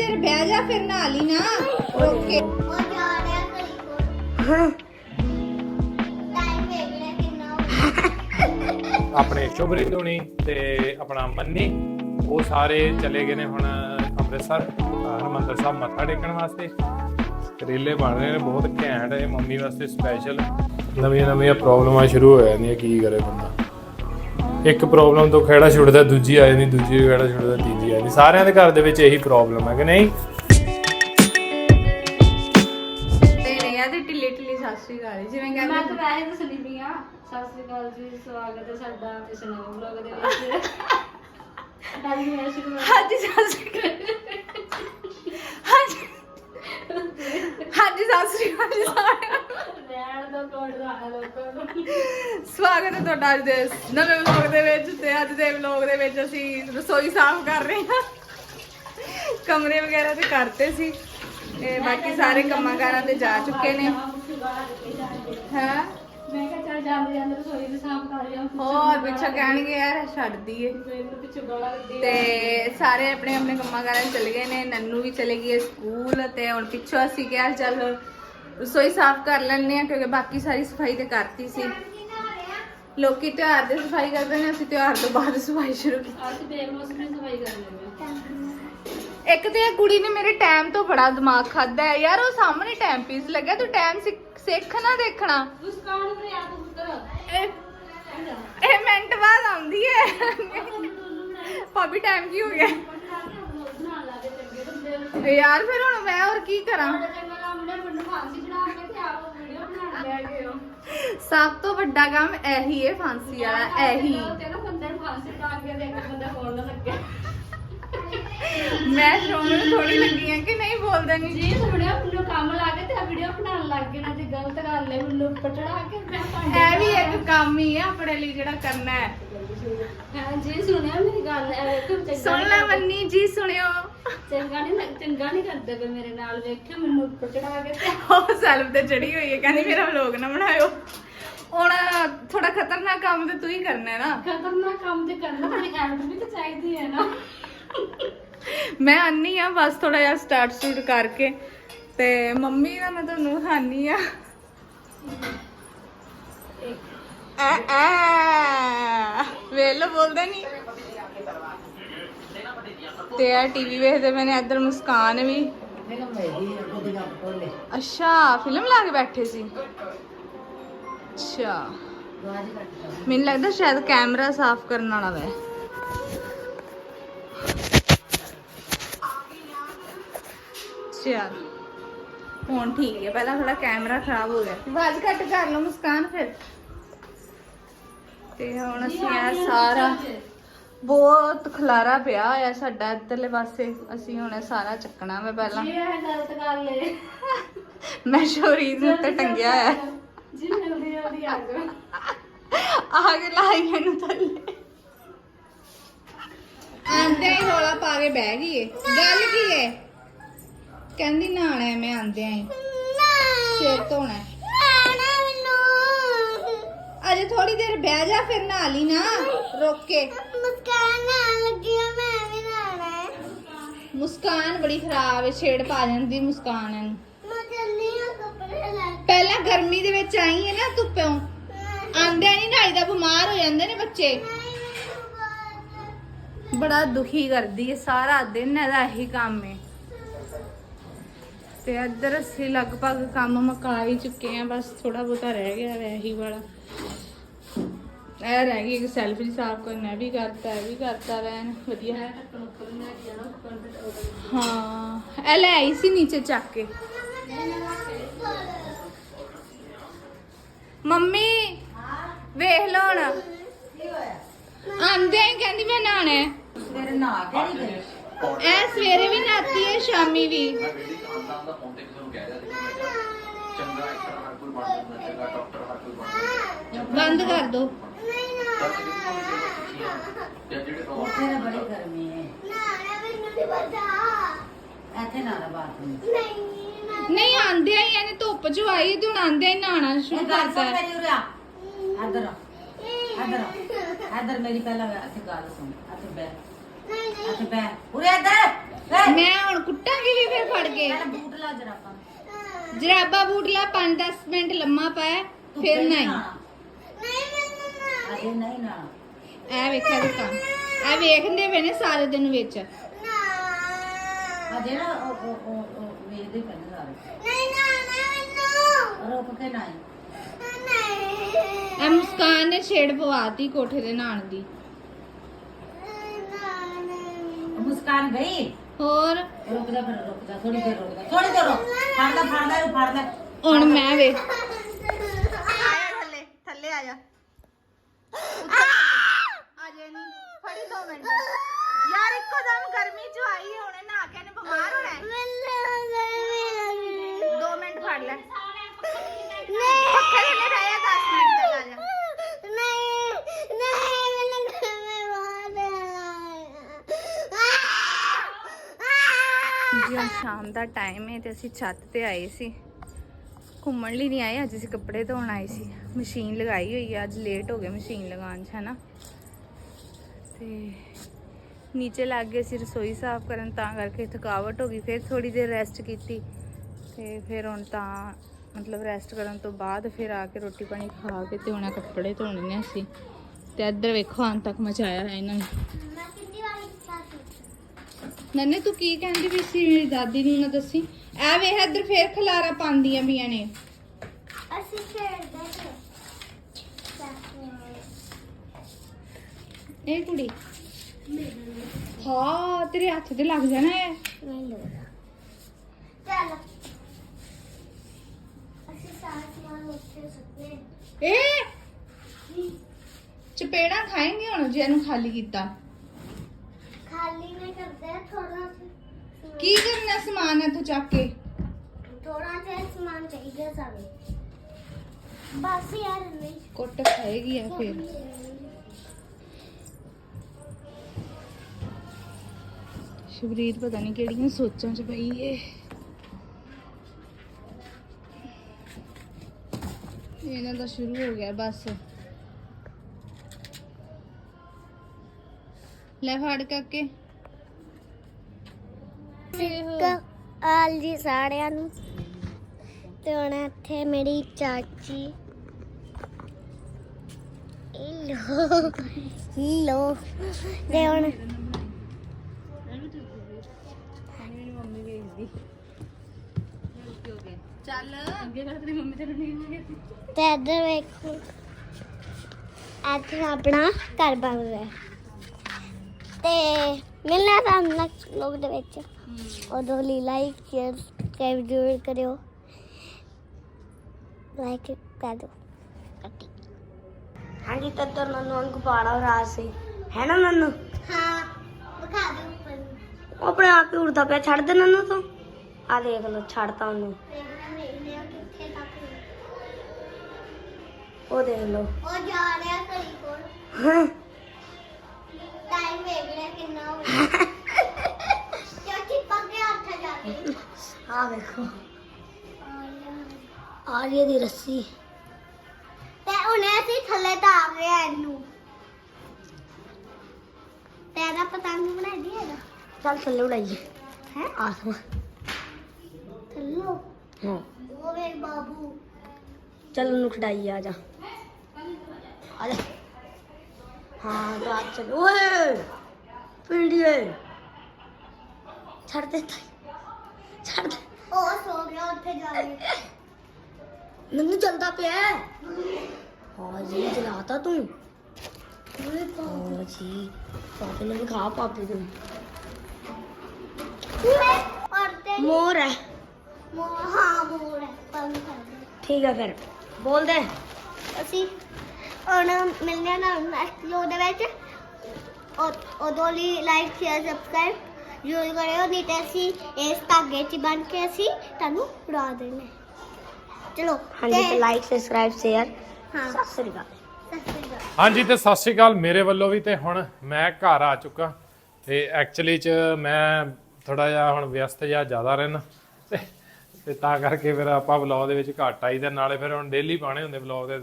ਦੇਰ ਬਹਿ ਜਾ ਫਿਰ ਨਹਾ ਲਈ ਨਾ। ਰੁਕ ਕੇ ਉਹ ਜਾ ਰਿਹਾ ਕਰੀ ਕੋਲ ਟਾਈਮ ਵੇਖ ਲੈ ਕਿੰਨਾ ਹੋ। ਗਿਆ। ਆਪਣੇ ਸ਼ੁਭਰੀਤ ਹੋਣੀ ਤੇ ਆਪਣਾ ਮੰਨੀ ਉਹ ਸਾਰੇ ਚਲੇ ਗਏ ਨੇ ਹੁਣ ਅੰਮ੍ਰਿਤਸਰ ਹਰਮੰਦਰ ਸਾਹਿਬ ਮੱਥਾ ਟੇਕਣ ਵਾਸਤੇ। ਕਰੇਲੇ ਬਣ ਰਹੇ ਨੇ ਬਹੁਤ ਘੈਂਟ ਹੈ ਮੰਮੀ ਵਾਸਤੇ ਸਪੈਸ਼ਲ ਨਵੀਆਂ ਨਵੀਆਂ ਪ੍ਰੋਬਲਮਾਂ ਸ਼ੁਰੂ ਹੋ ਜਾਂਦੀਆਂ ਕੀ ਕਰੇ ਬੰਦਾ। ਇੱਕ ਪ੍ਰੋਬਲਮ ਤੋਂ ਖੇੜਾ ਛੁੱਟਦਾ ਦੂਜੀ ਆ ਜਾਂਦੀ ਦੂਜੀ ਤੋਂ ਖੇੜਾ ਛੁੱਟਦਾ ਤੀਜੀ ਆ ਜਾਂਦੀ। ਸਾਰਿਆਂ ਦੇ ਘਰ ਦੇ ਵਿੱਚ ਇਹੀ ਪ੍ਰੋਬਲਮ ਹੈ ਕਿ ਨਹੀਂ? ਤੇ ਤੇ ਢਿੱਲੀ ਢਿੱਲੀ ਸ਼੍ਰੀ ਅਕਾਲ ਜਿਵੇਂ ਮੈਂ ਕਹਿੰਦੇ ਤਾਂ ਵੈਸੇ ਦੱਸਣੀ ਪਈ ਆ। ਸਤਿ ਸ਼੍ਰੀ ਅਕਾਲ ਜੀ ਸਵਾਗਤ ਹੈ ਸਾਡਾ ਇਸ ਨਵੇਂ ਵਲੌਗ ਦੇ ਵਿੱਚ। ਡਾਲੀ ਮੈਂ ਸ਼ੁਰੂ ਹਾਂਜੀ ਸਤਿ ਸ਼੍ਰੀ ਅਕਾਲ ਜੀ ਸਾਰਿਆਂ ਨੂੰ। ਰਹਿਣ ਦਾ ਕੋਡ ਦਾ ਲੋਕਾਂ ਨੂੰ ਸਵਾਗਤ ਹੈ ਤੁਹਾਡਾ ਅੱਜ ਦੇ ਨਵੇਂ ਵਲੌਗ ਦੇ ਵਿੱਚ ਤੇ ਅੱਜ ਦੇ ਵਲੌਗ ਦੇ ਵਿੱਚ ਅਸੀਂ ਰਸੋਈ ਸਾਫ਼ ਕਰ ਰਹੇ ਹਾਂ। ਕਮਰੇ ਵਗੈਰਾ ਤੇ ਕਰਤੇ ਸੀ। ਤੇ ਬਾਕੀ ਸਾਰੇ ਕੰਮਾਂ ਕਾਰਾਂ ਤੇ ਜਾ ਚੁੱਕੇ ਨੇ। ਹੈ? ਮੈਂ ਕਿਹਾ ਚੱਲ ਜਾਂਦੇ ਜਾਂਦੇ ਰਸੋਈ ਦੇ ਸਾਫ਼ ਕਰ ਲਿਆ ਹੋਰ ਪਿੱਛੇ ਕਹਿਣਗੇ ਯਾਰ ਛੱਡ ਦਈਏ ਮੈਨੂੰ ਪਿੱਛੇ ਗਾਲਾਂ ਕੱਢੀ ਤੇ ਸਾਰੇ ਆਪਣੇ ਆਪਣੇ ਕੰਮਾਂ ਕਾਰਾਂ ਚਲੇ ਗਏ ਨੇ ਨੰਨੂ ਵੀ ਚਲੇ ਗਈ ਹੈ ਸਕੂਲ ਤੇ ਹੁਣ ਪਿੱਛੋਂ ਅਸੀਂ ਕਿਹਾ ਚੱਲ ਰਸੋਈ ਸਾਫ਼ ਕਰ ਲੈਣੇ ਆ ਕਿਉਂਕਿ ਬਾਕੀ ਸਾਰੀ ਸਫ਼ਾਈ ਤੇ ਕਰਤੀ ਸੀ। ਲੋਕੀ ਤਿਉਹਾਰ ਦੇ ਸਫ਼ਾਈ ਕਰਦੇ ਨੇ ਅਸੀਂ ਤਿਉਹਾਰ ਤੋਂ ਬਾਅਦ ਸਫ਼ਾਈ ਸ਼ੁਰੂ ਕੀਤੀ। ਅੱਜ ਬੇਮੌਸਮ ਸਫ਼ਾਈ ਕਰ ਲੈਂਦੇ ਇੱਕ ਤੇ ਇਹ ਕੁੜੀ ਨੇ ਮੇਰੇ ਟਾਈਮ ਤੋਂ ਬੜਾ ਦਿਮਾਗ ਖਾਦਾ ਹੈ। ਯਾਰ ਉਹ ਸਾਹਮਣੇ ਟਾਈਮ ਪੀਸ ਲੱਗਿਆ ਤੂੰ ਟਾਈਮ ਸਿੱਖ ਨਾ ਦੇਖਣਾ। ਮੁਸਕਾਨ ਪੁੱਤਰ ਇਹ ਇਹ ਮਿੰਟ ਬਾਅਦ ਆਉਂਦੀ ਹੈ। ਭਾਬੀ ਟਾਈਮ ਕੀ ਹੋ ਗਿਆ? ਯਾਰ ਫਿਰ ਹੁਣ ਮੈਂ ਹੋਰ ਕੀ ਕਰਾਂ? ਸਭ ਤੋਂ ਵੱਡਾ ਕੰਮ ਇਹੀ ਹੈ ਫਾਂਸੀ ਵਾਲਾ ਇਹੀ। ਤੇ ਨਾ ਬੰਦੇ ਨੂੰ ਫਾਂਸੀ ਚੜਾ ਕੇ ਇੱਕ ਬੰਦਾ ਕੋਲ ਨਾ ਲੱਗੇ। ਮੈਂ ਸ਼ੋਮੇ ਨੂੰ ਥੋੜੀ ਲੱਗੀ ਆ ਕਿ ਨਹੀਂ ਬੋਲਦੇ ਨਹੀਂ ਜੀ ਸੁਣਿਆ ਮੈਨੂੰ ਕੰਮ ਲਾ ਕੇ ਤੇ ਵੀਡੀਓ ਬਣਾਉਣ ਲੱਗ ਗਏ ਨਾ ਤੇ ਗਲਤ ਗੱਲ ਹੈ ਮੈਨੂੰ ਪਟੜਾ ਕੇ ਮੈਂ ਭਾਂਡੇ ਇਹ ਵੀ ਇੱਕ ਕੰਮ ਹੀ ਹੈ ਆਪਣੇ ਲਈ ਜਿਹੜਾ ਕਰਨਾ ਹੈ। ਹਾਂ ਜੀ ਸੁਣਿਆ ਮੇਰੀ ਗੱਲ ਵੇਖੋ ਚੰਗਾ ਸੁਣ ਲੈ ਮੰਨੀ ਜੀ ਸੁਣਿਓ। ਚੰਗਾ ਨਹੀਂ ਲੱਗ- ਚੰਗਾ ਨਹੀਂ ਕਰਦੇ ਪਏ ਮੇਰੇ ਨਾਲ ਵੇਖਿਓ ਮੈਨੂੰ ਪਟੜਾ ਕੇ ਤੇ ਉਹ ਸੈਲਫ ਤੇ ਚੜੀ ਹੋਈ ਹੈ ਕਹਿੰਦੀ ਮੇਰਾ ਵਲੋਗ ਨਾ ਬਣਾਇਓ। ਹੁਣ ਥੋੜਾ ਖਤਰਨਾਕ ਕੰਮ ਤੇ ਤੂੰ ਹੀ ਕਰਨਾ ਹੈ ਨਾ। ਖਤਰਨਾਕ ਕੰਮ ਤੇ ਕਰਨਾ ਤੇਰੀ ਐਡ ਵੀ ਤਾਂ ਚਾਹੀਦੀ ਹੈ ਨਾ। ਮੈਂ ਅੰਨੀ ਆ, ਬਸ ਥੋੜਾ ਜਿਹਾ ਸਟਾਰਟ ਸਟੂਡ ਕਰਕੇ। ਤੇ ਮੰਮੀ ਦਾ ਮੈਂ ਤੁਹਾਨੂੰ ਦਿਖਾਨੀ ਆ। ਆ ਆ। ਵੇਲ ਬੋਲਦੇ ਨਹੀਂ ਤੇ ਆ ਟੀਵੀ ਵੇਖਦੇ ਮੈਨੇ ਇੱਧਰ ਮੁਸਕਾਨ ਵੀ। ਅੱਛਾ ਫਿਲਮ ਲਾ ਕੇ ਬੈਠੇ ਸੀ। ਅੱਛਾ। ਮੈਨੂੰ ਲੱਗਦਾ ਸ਼ਾਇਦ ਕੈਮਰਾ ਸਾਫ਼ ਕਰਨ ਵਾਲਾ ਵੈ। ਚਲ ਹੁਣ ਠੀਕ ਹੈ ਪਹਿਲਾਂ ਥੋੜਾ ਕੈਮਰਾ ਖਰਾਬ ਹੋ ਗਿਆ ਆਵਾਜ਼ ਘੱਟ ਕਰ ਲਓ ਮੁਸਕਾਨ ਫਿਰ। ਤੇ ਹੁਣ ਅਸੀਂ ਆ ਸਾਰਾ ਬਹੁਤ ਖਲਾਰਾ ਪਿਆ ਹੋਇਆ ਸਾਡਾ ਇੱਧਰਲੇ ਪਾਸੇ। ਅਸੀਂ ਹੁਣ ਇਹ ਸਾਰਾ ਚੱਕਣਾ ਵਾ ਪਹਿਲਾਂ। ਜੀ ਇਹ ਗਲਤ ਗੱਲ ਹੈ ਮੈਂ ਸ਼ੋਰੀਜ਼ ਉੱਤੇ ਟੰਗਿਆ ਹੋਇਆ। ਜੀ ਜਲਦੀ ਜਲਦੀ ਆ ਜਾਓ। ਆਗ ਲਾਈ ਇਹਨੂੰ ਥੱਲੇ। ਆਂਦੇ ਹੀ ਰੋਲਾ ਪਾ ਕੇ ਬਹਿ ਗਈ ਏ। ਗੱਲ ਕੀ ਏ? ਕਹਿੰਦੀ ਨਾਣਾ ਹੈ ਮੈਂ ਆਂਦਿਆਂ ਹੀ ਸਿਰ ਧੋਣਾ ਹੈ। ਨਾਣਾ ਮੈਨੂੰ। ਅਜੇ ਥੋੜੀ ਦੇਰ ਬਹਿ ਜਾ ਫਿਰ ਨਹਾ ਲਈ ਨਾ ਰੁਕ ਕੇ। ਮੁਸਕਾਨ ਨਾਲ ਲੱਗੀ ਆ, ਮੈਂ ਵੀ ਨਾਣਾ ਹੈ ਮੁਸਕਾਨ ਬੜੀ ਖਰਾਬ ਏ ਛੇੜ ਪਾ ਜਾਂਦੀ ਮੁਸਕਾਨ ਆ ਲੈ ਪਹਿਲਾਂ ਗਰਮੀ ਦੇ ਵਿੱਚ ਆਈ ਹੈ ਨਾ ਧੁੱਪੋਂ ਆਂਦਿਆਂ ਨਹੀਂ ਨਹਾਈ ਦਾ ਬਿਮਾਰ ਹੋ ਜਾਂਦੇ ਨੇ ਬੱਚੇ। ਬੜਾ ਦੁਖੀ ਕਰਦੀ ਹੈ ਸਾਰਾ ਦਿਨ ਇਹਦਾ ਇਹੀ ਕੰਮ ਹੈ ਤੇ ਇੱਧਰ ਅਸੀਂ ਲਗਭਗ ਕੰਮ ਮੁਕਾ ਹੀ ਚੁੱਕੇ ਆ ਬਸ ਥੋੜਾ ਬਹੁਤਾ ਰਹਿ ਗਿਆ ਵੈ ਇਹੀ ਵਾਲਾ। ਇਹ ਰਹਿ ਗਈ ਇੱਕ ਸੈਲਫ ਜੀ ਸਾਫ਼ ਕਰਨਾ ਵੀ ਕਰਤਾ, ਇਹ ਵੀ ਕਰਤਾ ਵੈਨ ਵਧੀਆ। ਹੈ ਹਾਂ ਇਹ ਲੈ ਆਈ ਸੀ ਨੀਚੇ ਚੱਕ ਕੇ। ਮੰਮੀ, ਵੇਖ ਲਓ ਹੁਣ। ਆਂਦੇ ਕਹਿੰਦੀ ਮੈਂ ਨਹਾਣਾ ਮੇਰੇ ਨਾ ਕੇ ਨਹੀਂ ਐ ਸਵੇਰੇ ਵੀ ਨਹਾਤੀ ਹੈ ਸ਼ਾਮੀ ਵੀ। ਮੈਂ ਬੇਟੀ ਆਂਦਾ ਆਂਦਾ ਫੋਨ ਤੇ ਕਿਸੇ ਨੂੰ ਕਹਿ ਰਿਹਾ ਸੀ ਕਿ ਮੈਂ ਕਿਹਾ ਚੰਗਾ ਐਕਟਰ ਹਰ ਕੋਈ ਬਣ ਜਾਂਦਾ ਚੰਗਾ ਡਾਕਟਰ ਹਰ ਕੋਈ ਬਣ ਜਾਂਦਾ ਬੰਦ ਕਰ ਦੋ। ਜਾਂ ਜਿਹੜੇ ਉੱਥੇ ਤਾਂ ਬੜੀ ਗਰਮੀ ਹੈ। ਨਹੀਂ ਪਤਾ ਇੱਥੇ ਨਾ ਬਾਤ ਨਹੀਂ ਨਹੀਂ ਨਾ ਨਹੀਂ ਆਂਦੇ ਹੀ ਇਹਨੇ ਧੁੱਪ ਚ ਆਈ ਤੇ ਹੁਣ ਆਂਦੇ ਹੀ ਨਹਾਣਾ ਸ਼ੁਰੂ ਇਹ ਗੱਲ ਕਰਤਾ ਸੁਣ ਹੈ। ਮੇਰੀ ਉਰਿਆ ਇੱਧਰ ਆ। ਇੱਧਰ ਆ। ਇੱਧਰ ਮੇਰੀ ਪਹਿਲਾਂ ਇੱਥੇ ਗੱਲ ਸੁਣ ਇੱਥੇ ਬੈ ਨਹੀਂ ਨਹੀਂ ਅੱਛਾ ਬੈ ਉਰੇ ਇੱਧਰ ਲੈ ਮੈਂ ਹੁਣ ਕੁੱਟਾਂਗੀ ਵੀ ਫਿਰ ਫੜ ਕੇ। ਪਹਿਲਾਂ ਬੂਟ ਲਾ ਜਰਾ ਆਪਾਂ। ਜਰਾਬਾ ਬੂਟ ਲਾ 5-10 ਮਿੰਟ ਲੰਮਾ ਪਾਇਆ ਫਿਰ ਨਹੀਂ। ਅਜੇ ਨਹੀਂ ਨਾ ਐ ਵੇਖਿਆ ਦੁਕਾਨ ਐ ਵੇਖਦੇ ਪਏ ਨੇ ਸਾਰੇ ਦਿਨ ਵਿੱਚ। ਨਾ ਅਜੇ ਨਾ ਉਹ ਉਹ ਉਹ ਉਹ ਵੇਖਦੇ ਪੈਣੇ ਸਾਰੇ ਨਹੀਂ ਨਾ ਨਾ ਰੁਕ ਕੇ ਨਾ ਆਈ। ਐ ਮੁਸਕਾਨ ਨੇ ਛੇੜ ਪਵਾਤੀ ਕੋਠੇ ਦੇ ਨਾਣ ਦੀ। ਮੁਸਕਾਨ ਗਈ? ਹੋਰ? ਰੁਕ ਜਾ ਫਿਰ ਰੁਕ ਜਾ ਥੋੜੀ ਦੇਰ ਰੁਕ ਜਾ ਥੋੜੀ ਦੇਰ ਰੁਕ। ਫੜ ਲੈ ਫੜ ਲੈ ਇਹਨੂੰ ਫੜ ਲੈ। ਹੁਣ ਮੈਂ ਵੇ ਥੱਲੇ ਥੱਲੇ ਆ ਜਾ। ਆ ਜਾ ਨਹੀਂ ਫੜੀ ਦੋ ਮਿੰਟ ਯਾਰ ਇੱਕੋ ਦਮ ਗਰਮੀ ਚ ਆਈ ਹੈ ਹੁਣੇ ਨਹਾ ਕੇ ਨੇ ਬਿਮਾਰ ਹੋਣਾ ਹੈ। ਦੋ ਮਿੰਟ ਫੜ ਲੈ ਪੱਖੇ ਥੱਲੇ ਰਹਿ ਜਾ 10 ਮਿੰਟ ਤੱਕ ਆ ਜਾ ਜੀ ਹੁਣ ਸ਼ਾਮ ਦਾ ਟਾਈਮ ਹੈ ਤੇ ਅਸੀਂ ਛੱਤ ਤੇ ਆਏ ਸੀ। ਘੁੰਮਣ ਲਈ ਨਹੀਂ ਆਏ, ਅੱਜ ਅਸੀਂ ਕੱਪੜੇ ਧੋਣ ਆਏ ਸੀ। ਮਸ਼ੀਨ ਲਗਾਈ ਹੋਈ ਹੈ ਅੱਜ ਲੇਟ ਹੋ ਗਏ ਮਸ਼ੀਨ ਲਗਾਉਣ 'ਚ ਹੈਨਾ ਤੇ ਨੀਚੇ ਲੱਗ ਗਏ ਸੀ, ਰਸੋਈ ਸਾਫ਼ ਕਰਨ, ਤਾਂ ਕਰਕੇ ਥਕਾਵਟ ਹੋ ਗਈ, ਫਿਰ ਥੋੜੀ ਦੇਰ ਰੈਸਟ ਕੀਤੀ। ਤੇ ਫਿਰ ਹੁਣ ਤਾਂ ਮਤਲਬ ਰੈਸਟ ਕਰਨ ਤੋਂ ਬਾਅਦ ਫਿਰ ਆ ਕੇ ਰੋਟੀ ਪਾਣੀ ਖਾ ਕੇ ਤੇ ਹੁਣ ਕੱਪੜੇ ਧੋਣੇ ਨੇ ਅਸੀਂ। ਤੇ ਇੱਧਰ ਵੇਖੋ ਅੰਤ ਤੱਕ ਮਚਾਇਆ ਹੈ ਇਹਨਾਂ ਨੇ। ਨੰਨੇ ਤੂੰ ਕੀ ਕਹਿੰਦੀ ਵੀ ਸੀ ਮੇਰੀ ਦਾਦੀ ਨੂੰ ਨਾ ਦੱਸੀ? ਐ ਵੇਖ ਇੱਧਰ ਫੇਰ ਖਲਾਰਾ ਪਾਉਂਦੀਆਂ ਪਈਆਂ ਨੇ। ਅਸੀਂ ਖੇਡਦੇ ਸੀ। ਇਹ ਕੁੜੀ? ਹਾਂ ਤੇਰੇ ਹੱਥ ਤੇ ਲੱਗ ਜਾਣਾ ਹੈ ਚੱਲ। ਅਸੀਂ ਸਾਰਾ ਸਮਾਨ ਉੱਤੇ ਸੁੱਟੇ ਇਹ? ਚਪੇੜਾ ਖਾਏਂਗੇ ਹੁਣ ਜੇ ਇਹਨੂੰ ਖਾਲੀ ਕੀਤਾ ਖਾਲੀ ਨਹੀਂ ਕਰਦੇ ਥੋੜਾ ਕੀ ਕਰਨਾ ਸਮਾਨ ਇੱਥੋਂ ਚੱਕ ਕੇ ਥੋੜਾ ਜਿਹਾ ਸਮਾਨ ਚਾਹੀਦਾ ਸਾਨੂੰ ਬਸ ਯਾਰ ਨਹੀਂ ਕੁੱਟ ਖਾਏਗੀ ਆ ਫਿਰ ਸ਼ਬਰੀਰ ਪਤਾ ਨਹੀਂ ਕਿਹੜੀਆਂ ਸੋਚਾਂ 'ਚ ਪਈ ਏ ਇਹਨਾਂ ਦਾ ਸ਼ੁਰੂ ਹੋ ਗਿਆ ਬਸ ਲੈ ਫੜ ਕਰਕੇ ਆਲ ਜੀ ਸਾਰਿਆਂ ਨੂੰ। ਤੇ ਹੁਣ ਇੱਥੇ ਮੇਰੀ ਚਾਚੀ। ਲੋ। ਲੋ ਤੇ ਹੁਣ ਚੱਲ। ਅੱਗੇ ਕਰ ਤੇਰੀ ਮੰਮੀ ਤੈਨੂੰ ਨਹੀਂ ਤੇ ਇੱਧਰ ਵੇਖੋ। ਇੱਥੇ ਆਪਣਾ ਘਰ ਬਣ ਰਿਹਾ। ਤੇ ਮਿਲਣਾ ਤੁਹਾਨੂੰ ਨੈਕਸਟ ਵਲੌਗ ਦੇ ਵਿੱਚ। ਉਦੋਂ ਲਈ ਲਾਈਕ ਸ਼ੇਅਰ ਸਬਸਕ੍ਰਾਈਬ ਜ਼ਰੂਰ ਕਰਿਓ। ਲਾਈਕ ਕਰ ਦਿਓ। ਹਾਂਜੀ ਤਾਂ ਤਾਂ ਨਨੂ ਅੰਗ ਪਾੜਾ ਰਾਤ ਸੀ। ਹੈ ਨਾ ਨਨੂ? ਹਾਂ ਵਿਖਾ ਦੇ ਉੱਪਰ ਆਪਣੇ ਆਪ ਹੀ ਉੜਦਾ ਪਿਆ ਛੱਡ ਦੇ ਨਨੂ ਤੂੰ। ਆ ਦੇਖ ਲਓ ਛੱਡਤਾ ਉਹਨੂੰ। ਉਹ ਦੇਖ ਲਓ। ਉਹ ਜਾ ਰਿਹਾ ਸਹੀ ਕੋਲ। ਹਾਂ? ਚਾਚੀ ਪੱਕੇ ਹੱਥ ਜਾ ਕੇ ਆ ਵੇਖੋ ਆ ਰਹੀ ਦੀ ਰੱਸੀ ਤੇ ਉਹਨੇ ਅਸੀਂ ਥੱਲੇ ਤਾਰ ਰਿਹਾ ਇਹਨੂੰ ਤੇਰਾ ਪਤੰਗ ਬਣਾ ਦਿਏਗਾ ਚੱਲ ਥੱਲੇ ਉਡਾਈਏ ਹੈ ਆਸਮਾ ਥੱਲੋ ਹਾਂ ਉਹ ਵੇਖ ਬਾਬੂ ਚੱਲ ਉਹਨੂੰ ਖੜਾਈਏ ਆ ਜਾ ਆ ਜਾ ਹਾਂ ਰਾਤ ਚੱਲ ਓਏ ਪਿੰਡੀਏ ਛੱਡ ਦੇ ਛੱਡ ਦੇ। ਉਹ ਸੋ ਗਿਆ ਉੱਥੇ ਜਾ ਕੇ। ਮੈਨੂੰ ਚੱਲਦਾ ਪਿਆ ਹੈ। ਹਾਂ ਜੀ ਜਲਾਤਾ ਤੂੰ। ਹਾਂ ਜੀ ਪਾਪੇ ਨੇ ਦਿਖਾ ਪਾਪੇ ਨੂੰ। ਤੇ ਮੋਰ ਹੈ। ਮੋ- ਹਾਂ ਮੋੜ ਹੈ ਪੰਗ ਕਰਦੇ ਠੀਕ ਹੈ ਫਿਰ। ਬੋਲ ਦੇ ਅਸੀਂ ਹੁਣ ਹਾਂ ਤੁਹਾਨੂੰ ਨੈਕਸਟ ਵਲੋਗ ਦੇ ਵਿੱਚ। ਉਦੋਂ ਲਈ ਲਾਈਕ ਸ਼ੇਅਰ ਸਬਸਕ੍ਰਾਈਬ ਜ਼ਰੂਰ ਕਰਿਓ ਨਹੀਂ ਤੇ ਅਸੀਂ ਇਸ ਧਾਗੇ 'ਚ ਬਣ ਕੇ ਅਸੀਂ ਤੁਹਾਨੂੰ ਉਡਾ ਦੇਣਾ ਹੈ। ਚਲੋ ਹਾਂਜੀ ਤੇ- ਤੇ ਲਾਈਕ ਸਬਸਕ੍ਰਾਈਬ ਸ਼ੇਅਰ ਹਾਂ ਸਤਿ ਸ੍ਰੀ ਅਕਾਲ ਸਤਿ ਸ਼੍ਰੀ ਅਕਾਲ ਹਾਂਜੀ ਤੇ ਸਤਿ ਸ਼੍ਰੀ ਅਕਾਲ ਮੇਰੇ ਵੱਲੋਂ ਵੀ ਤੇ ਹੁਣ ਮੈਂ ਘਰ ਆ ਚੁੱਕਾ ਤੇ ਐਕਚੁਅਲੀ ਚ ਮੈਂ ਥੋੜਾ ਜਿਹਾ ਹੁਣ ਵਿਅਸਤ ਜਿਹਾ ਜ਼ਿਆਦਾ ਰਹਿਣਾ ਤੇ ਤੇ ਤਾਂ ਕਰਕੇ ਫਿਰ ਆਪਾਂ ਵਲੌਗ ਦੇ ਵਿੱਚ ਘੱਟ ਆਈ ਤੇ ਨਾਲੇ ਫਿਰ ਹੁਣ ਡੇਲੀ ਪਾਣੇ ਹੁੰਦੇ ਵਲੌਗ ਦੇ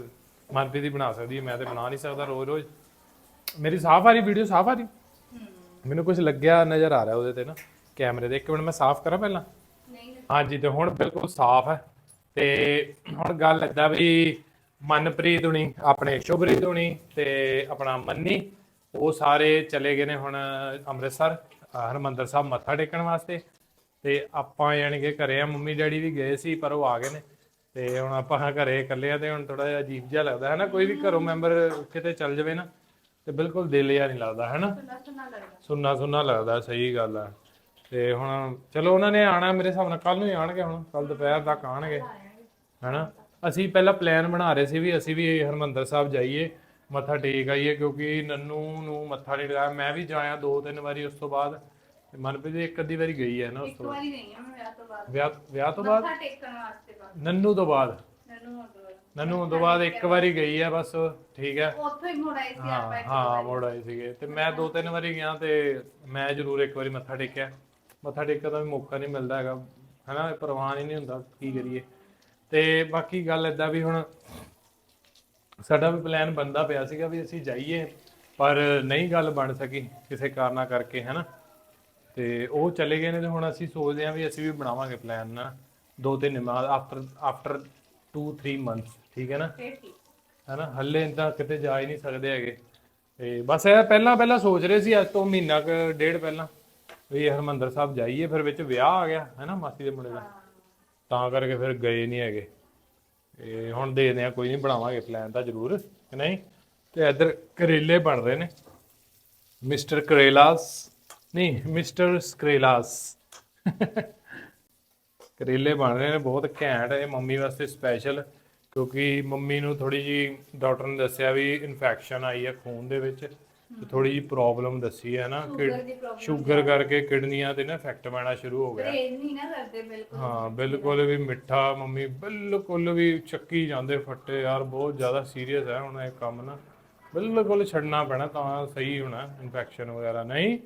ਮਨਪ੍ਰੀਤ ਹੀ ਬਣਾ ਸਕਦੀ ਹੈ, ਮੈਂ ਤੇ ਬਣਾ ਨਹੀਂ ਸਕਦਾ ਰੋਜ਼ ਰੋਜ਼ ਮੇਰੀ ਸਾਫ਼ ਆ ਰਹੀ ਵੀਡੀਓ ਸਾਫ਼ ਆ ਰਹੀ। ਮੈਨੂੰ ਕੁਝ ਲੱਗਿਆ ਨਜ਼ਰ ਆ ਰਿਹਾ ਉਹਦੇ ਤੇ ਨਾ ਕੈਮਰੇ ਦੇ ਇੱਕ ਮਿੰਟ ਮੈਂ ਸਾਫ਼ ਕਰਾਂ ਪਹਿਲਾਂ? ਹਾਂਜੀ ਤੇ ਹੁਣ ਬਿਲਕੁਲ ਸਾਫ਼ ਹੈ ਤੇ ਹੁਣ ਗੱਲ ਏਦਾਂ ਵੀ ਮਨਪ੍ਰੀਤ ਹੁਣੀ ਆਪਣੇ ਸ਼ੁਭਰੀਤ ਹੁਣੀ ਤੇ ਆਪਣਾ ਮੰਨੀ ਉਹ ਸਾਰੇ ਚਲੇ ਗਏ ਨੇ ਹੁਣ ਅੰਮ੍ਰਿਤਸਰ ਹਰਿਮੰਦਰ ਸਾਹਿਬ ਮੱਥਾ ਟੇਕਣ ਵਾਸਤੇ। ਤੇ ਆਪਾਂ ਯਾਨੀ ਕਿ ਘਰੇ ਆ ਮੰਮੀ ਡੈਡੀ ਵੀ ਗਏ ਸੀ ਪਰ ਉਹ ਆ ਗਏ ਨੇ। ਤੇ ਹੁਣ ਆਪਾਂ ਘਰੇ ਇਕੱਲੇ ਆ ਤੇ ਹੁਣ ਥੋੜਾ ਜਿਹਾ ਅਜੀਬ ਜਿਹਾ ਲੱਗਦਾ ਹੈ ਨਾ ਕੋਈ ਵੀ ਘਰੋਂ ਮੈਂਬਰ ਕਿਤੇ ਚੱਲ ਜਾਵੇ ਨਾ ਤੇ ਬਿਲਕੁਲ ਦਿਲ ਜਿਹਾ ਨਹੀਂ ਲੱਗਦਾ ਹੈ ਨਾ ਸੁੰਨਾ ਸੁੰਨਾ ਲੱਗਦਾ ਸਹੀ ਗੱਲ ਆ। ਤੇ ਹੁਣ ਚਲੋ ਉਹਨਾਂ ਨੇ ਆਣਾ ਮੇਰੇ ਹਿਸਾਬ ਨਾਲ ਕੱਲ ਨੂੰ ਹੀ ਆਣਗੇ ਹੁਣ ਕੱਲ ਦੁਪਹਿਰ ਤੱਕ ਆਣਗੇ ਹੈਨਾ? ਅਸੀਂ ਪਹਿਲਾਂ ਪਲਾਨ ਬਣਾ ਰਹੇ ਸੀ ਵੀ ਅਸੀਂ ਵੀ ਹਰਮੰਦਰ ਸਾਹਿਬ ਜਾਈਏ ਮੱਥਾ ਟੇਕ ਆਈਏ ਕਿਉਂਕਿ ਨੰਨੂ ਨੂੰ ਮੱਥਾ ਨਹੀਂ ਲਗਾਇਆ ਮੈਂ ਵੀ ਜਾਇਆ ਦੋ ਤਿੰਨ ਵਾਰੀ ਉਸ ਤੋਂ ਬਾਅਦ ਤੇ ਮਨਪ੍ਰੀਤ ਇੱਕ ਅੱਧੀ ਵਾਰੀ ਗਈ ਹੈ ਨਾ ਉਸ ਇੱਕ ਤੋਂ ਬਾਅਦ। ਵਾਰੀ ਗਈ ਹਾਂ ਮੈਂ ਵਿਆਹ ਤੋਂ ਬਾਅਦ। ਵਿਆਹ ਤੋਂ ਬਾਅਦ? ਮੱਥਾ ਟੇਕਣ ਵਾਸਤੇ ਨੰਨੂ ਤੋਂ ਬਾਅਦ? ਹੁਣ ਤੋਂ ਨੰਨੂ ਤੋਂ ਬਾਅਦ ਇੱਕ ਵਾਰੀ ਗਈ ਹੈ ਬਸ ਠੀਕ ਹੈ ਉੱਥੋਂ ਹੀ ਮੁੜ ਆਏ ਸੀ ਹਾਂ ਆਪਾਂ ਇੱਕ ਹਾਂ ਮੋੜ ਆਏ ਸੀਗੇ। ਤੇ ਮੈਂ ਦੋ ਤਿੰਨ ਵਾਰੀ ਗਿਆ ਤੇ ਮੈਂ ਜ਼ਰੂਰ ਇੱਕ ਵਾਰੀ ਮੱਥਾ ਟੇਕਿਆ। ਮੱਥਾ ਟੇਕਣ ਦਾ ਵੀ ਮੌਕਾ ਨਹੀਂ ਮਿਲਦਾ ਹੈਗਾ। ਹਨਾ ਪ੍ਰਵਾਨ ਹੀ ਨਹੀਂ ਹੁੰਦਾ ਕੀ ਕਰੀਏ। ਤੇ ਬਾਕੀ ਗੱਲ ਏਦਾਂ ਵੀ ਹੁਣ ਸਾਡਾ ਵੀ ਪਲਾਨ ਬੰਦਾ ਪਿਆ ਸੀਗਾ ਵੀ ਅਸੀਂ ਜਾਈਏ ਪਰ ਨਹੀਂ ਗੱਲ ਬਣ ਸਕੀ ਕਿਸੇ ਕਾਰਨਾ ਕਰਕੇ ਹਨਾ। ਤੇ ਉਹ ਚਲੇ ਗਏ ਨੇ ਤੇ ਹੁਣ ਅਸੀਂ ਸੋਚਦੇ ਹਾਂ ਵੀ ਅਸੀਂ ਵੀ ਬਣਾਵਾਂਗੇ ਪਲਾਨ ਨਾ ਦੋ ਤਿੰਨ ਮਾਹ ਆਫਟਰ ਆਫਟਰ 2 3 ਮੰਥਸ ਠੀਕ ਹੈ ਨਾ? ਠੀਕ। ਹਨਾ? ਹੱਲੇ ਤਾਂ ਕਿਤੇ ਜਾ ਹੀ ਨਹੀਂ ਸਕਦੇ ਹੈਗੇ। ਤੇ ਬਸ ਇਹ ਪਹਿਲਾਂ ਪਹਿਲਾਂ ਸੋਚ ਰਹੇ ਸੀ ਅੱਜ ਤੋਂ ਮਹੀਨਾ ਕੁ ਡੇਢ ਪਹਿਲਾਂ ਵੀ ਹਰਮੰਦਰ ਸਾਹਿਬ ਜਾਈਏ ਫਿਰ ਵਿੱਚ ਵਿਆਹ ਆ ਗਿਆ ਹੈਨਾ ਮਾਸੀ ਦੇ ਮੁੰਡੇ ਦਾ? ਤਾਂ ਕਰਕੇ ਫਿਰ ਗਏ ਨਹੀਂ ਹੈਗੇ। ਤੇ ਹੁਣ ਦੇਖਦੇ ਆ ਕੋਈ ਨਹੀਂ ਬਣਾਵਾਂਗੇ ਪਲਾਨ ਤਾਂ ਜ਼ਰੂਰ ਕਿ ਨਹੀਂ? ਤੇ ਇੱਧਰ ਕਰੇਲੇ ਬਣ ਰਹੇ ਨੇ। ਮਿਸਟਰ ਕਰੇਲਾਸ ਨਹੀਂ ਮਿਸਟਰ ਸਕਰੇਲਾਸ। ਕਰੇਲੇ ਬਣ ਰਹੇ ਨੇ ਬਹੁਤ ਘੈਂਟ ਇਹ ਮੰਮੀ ਵਾਸਤੇ ਸਪੈਸ਼ਲ ਕਿਉਂਕਿ ਮੰਮੀ ਨੂੰ ਥੋੜੀ ਜੀ ਡਾਕਟਰ ਨੇ ਦੱਸਿਆ ਵੀ ਇਨਫੈਕਸ਼ਨ ਆਈ ਹੈ ਖੂਨ ਦੇ ਵਿੱਚ ਤੇ ਥੋੜੀ ਜੀ ਪ੍ਰੋਬਲਮ ਦੱਸੀ ਹੈ ਨਾ ਕਿ ਸ਼ੂਗਰ ਕਰਕੇ ਕਿਡਨੀਆਂ ਤੇ ਨਾ ਇਫੈਕਟ ਪੈਣਾ ਸ਼ੁਰੂ ਹੋ ਗਿਆ। ਪਰਹੇਜ਼ ਨਹੀਂ ਨਾ ਕਰਦੇ ਬਿਲਕੁਲ ਹਾਂ ਬਿਲਕੁਲ ਵੀ ਮਿੱਠਾ ਮੰਮੀ ਬਿਲਕੁਲ ਵੀ ਚੱਕੀ ਜਾਂਦੇ ਫੱਟੇ ਯਾਰ ਬਹੁਤ ਜ਼ਿਆਦਾ ਸੀਰੀਅਸ ਹੈ ਹੁਣ ਇਹ ਕੰਮ ਨਾ। ਬਿਲਕੁਲ ਛੱਡਣਾ ਪੈਣਾ ਤਾਂ ਸਹੀ ਹੋਣਾ ਇਨਫੈਕਸ਼ਨ ਵਗੈਰਾ ਨਹੀਂ।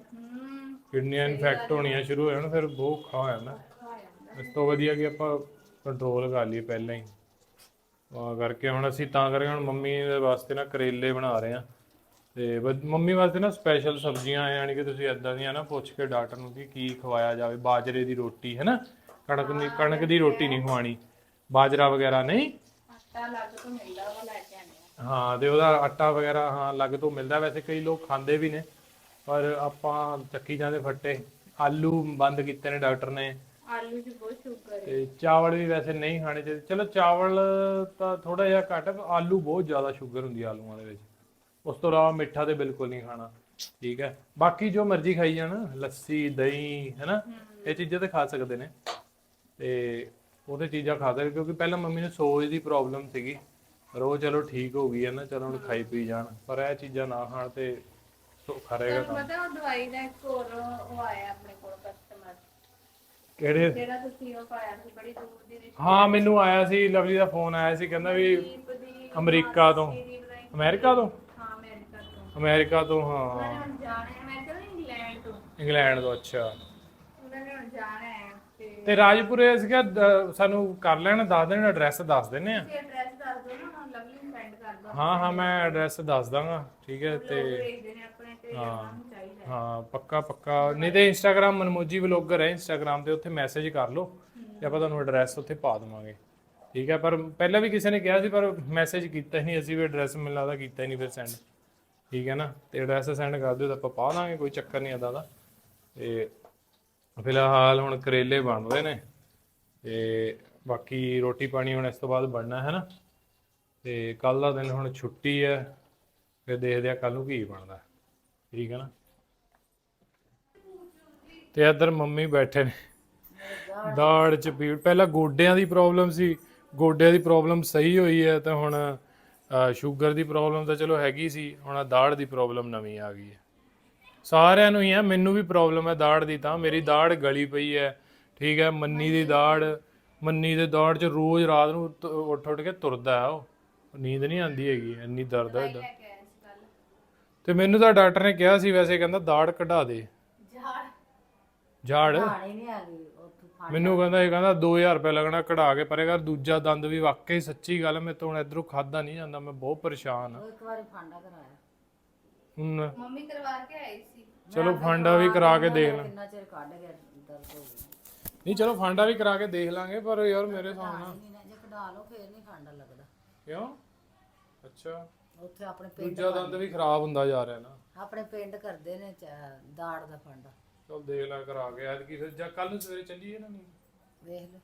ਕਿਡਨੀਆਂ ਇਨਫੈਕਟ ਹੋਣੀਆਂ ਸ਼ੁਰੂ ਹੋ ਜਾਣ ਫਿਰ ਬਹੁਤ ਹੋ ਜਾਂਦਾ। ਇਸ ਤੋਂ ਵਧੀਆ ਕਿ ਆਪਾਂ ਕੰਟਰੋਲ ਕਰ ਲਈਏ ਪਹਿਲਾਂ ਹੀ। ਤਾਂ ਕਰਕੇ ਹੁਣ ਅਸੀਂ ਤਾਂ ਕਰਕੇ ਹੁਣ ਮੰਮੀ ਦੇ ਵਾਸਤੇ ਨਾ ਕਰੇਲੇ ਬਣਾ ਰਹੇ ਆ ਤੇ ਮੰਮੀ ਵਾਸਤੇ ਨਾ ਸਪੈਸ਼ਲ ਸਬਜ਼ੀਆਂ ਯਾਨੀ ਕਿ ਤੁਸੀਂ ਇਦਾਂ ਦੀਆਂ ਨਾ ਪੁੱਛ ਕੇ ਡਾਕਟਰ ਨੂੰ ਕਿ ਕੀ ਖਵਾਇਆ ਜਾਵੇ। ਬਾਜਰੇ ਦੀ ਰੋਟੀ ਹੈ ਨਾ? ਕਣਕ ਦੀ ਕਣਕ ਦੀ ਰੋਟੀ ਨਹੀਂ ਖਵਾਣੀ। ਬਾਜਰਾ ਵਗੈਰਾ ਨਹੀਂ? ਆਟਾ ਲੱਗ ਤੋਂ ਮਿਲਦਾ ਉਹ ਲੈ ਕੇ ਆਨੇ ਹਾਂ ਤੇ ਉਹਦਾ ਆਟਾ ਵਗੈਰਾ ਹਾਂ ਲੱਗ ਤੋਂ ਮਿਲਦਾ। ਵੈਸੇ ਕਈ ਲੋਕ ਖਾਂਦੇ ਵੀ ਨੇ ਪਰ ਆਪਾਂ ਚੱਕੀ ਜਾਂਦੇ ਫੱਟੇ। ਆਲੂ ਬੰਦ ਕੀਤੇ ਨੇ ਡਾਕਟਰ ਨੇ। ਆਲੂ ਚ ਬਹੁਤ ਸ਼ੂਗਰ ਹੈ। ਤੇ ਚਾਵਲ ਵੀ ਵੈਸੇ ਨਹੀਂ ਖਾਣੇ ਚਾਹੀਦੇ। ਚਲੋ ਚਾਵਲ ਤਾਂ ਥੋੜਾ ਜਿਹਾ ਘੱਟ ਪਰ ਆਲੂ ਬਹੁਤ ਜ਼ਿਆਦਾ ਸ਼ੂਗਰ ਹੁੰਦੀ ਆ ਆਲੂਆਂ ਦੇ ਵਿੱਚ। ਉਸ ਤੋਂ ਇਲਾਵਾ ਮਿੱਠਾ ਤੇ ਬਿਲਕੁਲ ਨਹੀਂ ਖਾਣਾ ਠੀਕ ਹੈ। ਬਾਕੀ ਜੋ ਮਰਜ਼ੀ ਖਾਈ ਜਾਣ ਲੱਸੀ ਦਹੀਂ ਹੈਨਾ ਇਹ ਚੀਜ਼ਾਂ ਤੇ ਖਾ ਸਕਦੇ ਨੇ। ਤੇ ਉਹਦੇ ਚੀਜ਼ਾਂ ਖਾ ਸਕਦੇ ਕਿਉਂਕਿ ਪਹਿਲਾਂ ਮੰਮੀ ਨੂੰ ਸੋਜ ਦੀ ਪ੍ਰੋਬਲਮ ਸੀਗੀ। ਉਹ ਚਲੋ ਠੀਕ ਹੋ ਗਈ ਹੈ ਨਾ ਚਲੋ ਹੁਣ ਖਾਈ ਪੀ ਜਾਣ। ਪਰ ਇਹ ਚੀਜ਼ਾਂ ਨਾ ਖਾਣ ਤੇ ਸੌਖਾ ਰਹੇਗਾ ਕੰਮ ਪਤਾ ਉਹ ਦਵਾਈ ਦਾ ਇੱਕ ਹੋਰ ਉਹ ਆਇਆ ਆਪਣੇ ਕੋਲ ਕਸਟਮਰ ਕਿਹੜੇ? ਜਿਹੜਾ ਤੁਸੀਂ ਉਹ ਪਾਇਆ ਸੀ ਬੜੀ ਦੂਰ ਦੀ ਰਿਸ਼ਤੇ ਹਾਂ ਮੈਨੂੰ ਆਇਆ ਸੀ ਲਵਲੀ ਦਾ ਫੋਨ ਆਇਆ ਸੀ ਕਹਿੰਦਾ ਵੀ ਦੀ ਅਮਰੀਕਾ ਤੋਂ। ਬਣਾਈ ਅਮਰੀਕਾ ਤੋਂ? ਹਾਂ ਅਮਰੀਕਾ ਤੋਂ। ਅਮਰੀਕਾ ਤੋਂ ਹਾਂ। ਉਹਨਾਂ ਨੇ ਹੁਣ ਜਾਣਾ ਹੈ ਮੈਂ ਕਹਿੰਦਾ ਇੰਗਲੈਂਡ ਤੋਂ। ਇੰਗਲੈਂਡ ਤੋਂ ਅੱਛਾ। ਉਹਨਾਂ ਨੇ ਹੁਣ ਜਾਣਾ ਹੈ ਤੇ ਤੇ ਰਾਜਪੁਰੇ ਸੀਗਾ ਦ- ਸਾਨੂੰ ਕਰ ਲੈਣ ਦੱਸ ਦੇਣ ਐਡਰੈਸ ਦੱਸ ਦਿੰਨੇ ਆ ਤੁਸੀਂ ਐਡਰੈਸ ਦੱਸ ਦਿਓ ਨਾ। ਹਾਂ ਹਾਂ ਮੈਂ ਐਡਰੈਸ ਦੱਸ ਦਾਂਗਾ ਠੀਕ ਹੈ ਤੇ ਭੇਜਦੇ ਨੇ ਆਪਣੇ ਤੇ ਉਹਨਾਂ ਨੂੰ ਚਾਹੀਦਾ ਹਾਂ। ਪੱਕਾ ਪੱਕਾ। ਨਹੀਂ ਤੇ ਇੰਸਟਾਗ੍ਰam ਮਨਮੋਜੀ ਵਲੌਗਰ ਹੈ ਇੰਸਟਾਗ੍ਰam ਤੇ ਉੱਥੇ ਮੈਸੇਜ ਕਰ ਲਓ ਤੇ ਆਪਾਂ ਤੁਹਾਨੂੰ ਐਡਰੈਸ ਉੱਥੇ ਪਾ ਦੇਵਾਂਗੇ। ਠੀਕ ਹੈ ਪਰ ਪਹਿਲਾਂ ਵੀ ਕਿਸੇ ਨੇ ਕਿਹਾ ਸੀ ਪਰ ਮੈਸੇਜ ਕੀਤਾ ਹੀ ਨਹੀਂ ਅਸੀਂ ਵੀ ਐਡਰੈਸ ਮੈਨੂੰ ਲੱਗਦਾ ਕੀਤਾ ਹੀ ਨਹੀਂ ਫਿਰ ਸੈਂਡ ਠੀਕ ਹੈ ਨਾ ਤੇ ਐਡਰੈਸ ਸੈਂਡ ਕਰ ਦਿਓ ਤਾਂ ਆਪਾਂ ਪਾ ਦਾਂਗੇ ਕੋਈ ਚੱਕਰ ਨਹੀਂ ਏਦਾਂ ਦਾ। ਤੇ ਫਿਲਹਾਲ ਹੁਣ ਕਰੇਲੇ ਬਣ ਰਹੇ ਨੇ ਤੇ ਬਾਕੀ ਰੋਟੀ ਪਾਣੀ ਹੁਣ ਇਸ ਤੋਂ ਬਾਅਦ ਬਣਨਾ ਹੈ ਨਾ। ਤੇ ਕੱਲ ਦਾ ਦਿਨ ਹੁਣ ਛੁੱਟੀ ਹੈ, ਫਿਰ ਦੇਖਦੇ ਆ ਕੱਲ ਨੂੰ ਕੀ ਬਣਦਾ। ਠੀਕ ਹੈ ਨਾ? ਤੇ ਇੱਧਰ ਮੰਮੀ ਬੈਠੇ ਨੇ। ਦਾੜ ਚ ਪੀੜ ਪਹਿਲਾਂ ਗੋਡਿਆਂ ਦੀ ਪ੍ਰੋਬਲਮ ਸੀ, ਗੋਡਿਆਂ ਦੀ ਪ੍ਰੋਬਲਮ ਸਹੀ ਹੋਈ ਹੈ ਤਾਂ ਹੁਣ ਸ਼ੂਗਰ ਦੀ ਪ੍ਰੋਬਲਮ ਤਾਂ ਚਲੋ ਹੈਗੀ ਸੀ, ਹੁਣ ਆਹ ਦਾੜ ਦੀ ਪ੍ਰੋਬਲਮ ਨਵੀਂ ਆ ਗਈ ਹੈ। ਸਾਰਿਆਂ ਨੂੰ ਹੀ ਹੈ, ਮੈਨੂੰ ਵੀ ਪ੍ਰੋਬਲਮ ਹੈ ਦਾੜ ਦੀ ਤਾਂ, ਮੇਰੀ ਦਾੜ ਗਲੀ ਪਈ ਹੈ। ਠੀਕ ਹੈ, ਮੰਨੀ ਦੀ ਦਾੜ ਮੰਨੀ ਦੇ ਦਾੜ ਚ ਰੋਜ਼ ਰਾਤ ਨੂੰ ਉੱਠ ਉੱਠ ਕੇ ਤੁਰਦਾ ਹੈ ਉਹ। ਨੀਂਦ ਨਹੀਂ ਆਉਂਦੀ ਹੈਗੀ ਇੰਨੀ ਦਰਦ ਹੈ ਇਹਦਾ। ਤੇ ਮੈਨੂੰ ਤਾਂ ਡਾਕਟਰ ਨੇ ਕਿਹਾ ਸੀ ਵੈਸੇ ਕਹਿੰਦਾ ਦਾੜ ਕਢਾ ਦੇ। ਝਾੜ? ਪਾਣੀ ਨਹੀਂ ਆ ਗਈ ਉਹ ਤੂੰ ਮੈਨੂੰ ਕਹਿੰਦਾ ਇਹ ਕਹਿੰਦਾ 2000 ਰੁਪਏ ਲੱਗਣਾ ਕਢਾ ਕੇ ਪਰੇ ਕਰ ਦੂਜਾ ਦੰਦ ਵੀ ਵਾਕਈ ਸੱਚੀ ਗੱਲ ਮੈਂ ਤਾਂ ਹੁਣ ਇਧਰੋਂ ਖਾਦਾ ਨਹੀਂ ਜਾਂਦਾ ਮੈਂ ਬਹੁਤ ਪਰੇਸ਼ਾਨ ਆ। ਇੱਕ ਵਾਰੀ ਫਾਂਡਾ ਕਰਾਇਆ। ਹੁਣ ਮੰਮੀ ਕਰਵਾ ਕੇ ਆਈ ਸੀ। ਚਲੋ ਫਾਂਡਾ ਵੀ ਕਰਾ ਕੇ ਦੇਖ ਲਾਂ। ਕਿੰਨਾ ਚਿਰ ਕੱਢ ਗਿਆ ਦਰਦ ਹੋ ਗਈ ਨਹੀਂ ਚਲੋ ਫਾਂਡਾ ਵੀ ਕਰਾ ਕੇ ਦੇਖ ਲਾਂਗੇ ਪਰ ਯਾਰ ਮੇਰੇ ਹਿਸਾਬ ਨਾਲ ਨਹੀਂ ਨਾ ਜੇ ਕਢਾ ਲਓ ਫੇਰ ਨਹੀਂ ਖਾਂਡਾ ਲੱਗਦਾ। ਕਿਉਂ? ਅੱਛਾ। ਉੱਥੇ ਆਪਣੇ ਪਿੰਡ ਦੂਜਾ ਦੰਦ ਵੀ ਖਰਾਬ ਹੁੰਦਾ ਜਾ ਰਿਹਾ ਨਾ। ਆਪਣੇ ਪਿੰਡ ਕਰਦੇ ਨੇ ਚ- ਦਾੜ ਦਾ ਫਾਂਡਾ। ਚਲ ਦੇਖ ਲੈ ਕਰਾ ਕੇ ਐਤਕੀ ਫਿਰ ਜਾਂ ਕੱਲ ਨੂੰ ਸਵੇਰੇ ਚੱਲੀਏ ਨਾ ਨਹੀਂ? ਵੇਖ ਲਓ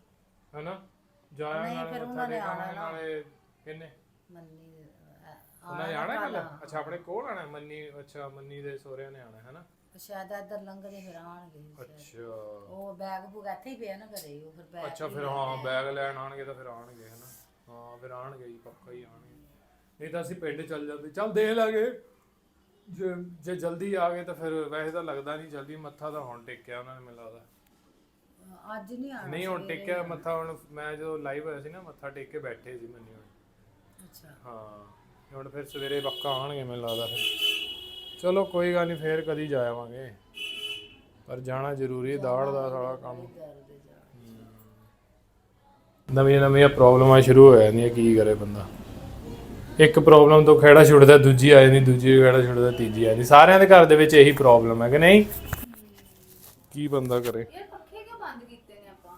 ਹੈਨਾ? ਜਾਇਆ ਨਹੀਂ, ਨਾਲੇ ਫਿਰ ਮੱਥਾ ਉਹਨਾਂ ਨੇ ਟੇਕਾਂਗੇ ਆਉਣਾ ਨਾ। ਨਾਲੇ ਕਿੰਨੇ? ਮੰਨੀ ਦੇ- ਅ- ਉਹਨਾਂ ਨੇ ਆਉਣਾ ਆਣਾ ਕੱਲ੍ਹ। ਕੱਲ ਅੱਛਾ ਆਪਣੇ ਕੋਲ ਆਣਾ ਮੰਨੀ ਅੱਛਾ ਮੰਨੀ ਦੇ ਸੋਹਰਿਆਂ ਨੇ ਆਣਾ ਹੈਨਾ? ਸ਼ਾਇਦ ਇੱਧਰ ਲੰਘਦੇ ਫਿਰ ਆਣਗੇ ਸ਼ਾਇਦ। ਅੱਛਾ। ਉਹ ਬੈਗ ਬੁਗ ਇੱਥੇ ਹੀ ਪਿਆ ਨਾ ਘਰੇ ਹੀ, ਉਹ ਫਿਰ ਬੈਗ ਅੱਛਾ ਫਿਰ ਹਾਂ ਬੈਗ ਲੈਣ ਆਣਗੇ ਤਾਂ ਫਿਰ ਆਣਗੇ ਹਨਾ? ਹਾਂ ਫਿਰ ਆਣਗੇ ਹੀ ਪੱਕਾ ਹੀ ਆਣਗੇ ਨਹੀਂ ਤਾਂ ਅਸੀਂ ਪਿੰਡ ਚੱਲ ਜਾਂਦੇ। ਚੱਲ ਦੇਖ ਲਾਂਗੇ। ਜੇ ਜੇ ਜਲਦੀ ਆ ਗਏ ਤਾਂ ਫਿਰ ਵੈਸੇ ਤਾਂ ਲੱਗਦਾ ਨਹੀਂ ਜਲਦੀ ਮੱਥਾ ਤਾਂ ਹੁਣ ਟੇਕਿਆ ਉਹਨਾਂ ਨੇ ਮੈਨੂੰ ਲੱਗਦਾ। ਅੱਜ ਨਹੀਂ ਆਣਾ ਨਹੀਂ ਹੁਣ ਟੇਕਿਆ ਮੱਥਾ ਹੁਣ ਮੈਂ ਜਦੋਂ ਲਾਈਵ ਹੋਇਆ ਸੀ ਨਾ ਮੱਥਾ ਟੇਕ ਕੇ ਬੈਠੇ ਸੀ ਮੰਨੀ ਹੁਣ। ਅੱਛਾ। ਹਾਂ ਹੁਣ ਫਿਰ ਸਵੇਰੇ ਪੱਕਾ ਆਣਗੇ ਮੈਨੂੰ ਲੱਗਦਾ ਫਿਰ। ਚਲੋ ਕੋਈ ਗੱਲ ਨਹੀਂ ਫੇਰ ਕਦੀ ਜਾ ਆਵਾਂਗੇ। ਪਰ ਜਾਣਾ ਜ਼ਰੂਰੀ ਹੈ ਦਾੜ ਦਾ ਸਾਲਾ ਕੰਮ। ਨਵੀਆਂ ਨਵੀਆਂ ਪ੍ਰੋਬਲਮਾਂ ਸ਼ੁਰੂ ਹੋ ਜਾਂਦੀਆਂ ਕੀ ਕਰੇ ਬੰਦਾ। ਇੱਕ ਪ੍ਰੋਬਲਮ ਤੋਂ ਖੇੜਾ ਛੁੱਟਦਾ ਦੂਜੀ ਆ ਜਾਂਦੀ ਦੂਜੀ ਤੋਂ ਖੇੜਾ ਛੁੱਟਦਾ ਤੀਜੀ ਆ ਜਾਂਦੀ। ਸਾਰਿਆਂ ਦੇ ਘਰ ਦੇ ਵਿੱਚ ਇਹੀ ਪ੍ਰੋਬਲਮ ਹੈ ਕਿ ਨਹੀਂ? ਕੀ ਬੰਦਾ ਕਰੇ? ਯਾਰ ਪੱਖੇ ਕਿਉਂ ਬੰਦ ਕੀਤੇ ਨੇ ਆਪਾਂ?